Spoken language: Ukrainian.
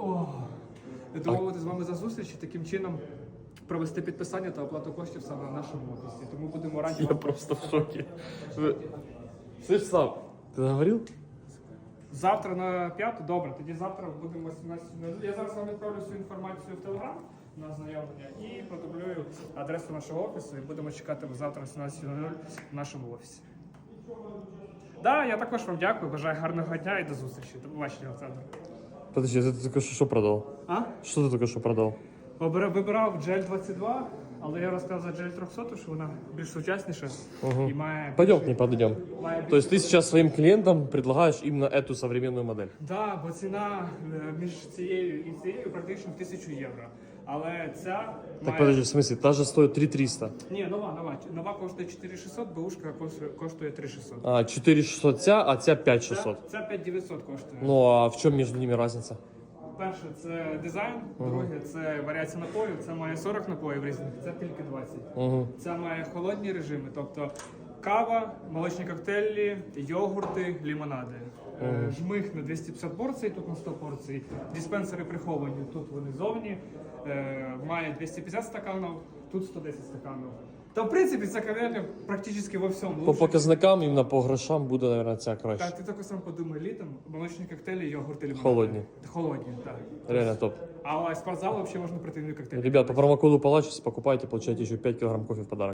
О, домовити з вами за зустріч і таким чином провести підписання та оплату коштів саме в нашому офісі. Тому будемо раді Я вам. просто в шоке. Вы- Слышь, Сам, ты говорил? Завтра на п'яту, добре, тоді завтра будемо 18.00. Я зараз вам відправлю всю інформацію в Телеграм на ознайомлення і продублюю адресу нашого офісу і будемо чекати вас завтра о 17.00 в нашому офісі. Да, я також вам дякую, бажаю гарного дня і до зустрічі. До побачення, Олександр. Подожди, ты только что, что продал? А? Что ты только что продал? Обира- Вибирав GL 22, але я розказав GL 300, що вона більш сучасніша і має. Пойдем к ней подойдем. має То есть ты сейчас своим клиентам предлагаешь именно эту современную модель? Да, бо ціна е, між цією і цією практично 1000 євро. Але ця Так має... подожди, в смысле, та же стоит 3300. Ні, нова, нова. Нова коштує 4600, бушка коштує, коштує 3600. А, 4600 ця, а ця 5600. Це, це 5900 коштує. Ну а в чем между ними разница? Перше, це дизайн, друге, це варіація напоїв. Це має 40 напоїв різних, це тільки 20. Угу. Це має холодні режими, тобто кава, молочні коктейлі, йогурти, лімонади. Е, Жмих на 250 порцій, тут на 100 порцій. Диспенсери приховані, тут вони зовні. Е, Має 250 стаканів, тут 110 стаканів. Та в принципі ця кав'ярня практично во всьому. По лучше. показникам, именно по грошам буде, наверное, ця Так, краще. ти тільки сам подумай літом, молочні коктейлі, йогурти, лімонади. Холодні. Холодні, так. Реально топ. А в спортзал взагалі можна прийти коктейлі. Ребят, по промокоду Палачес покупайте, получаете еще 5 килограмм кофе в подарок.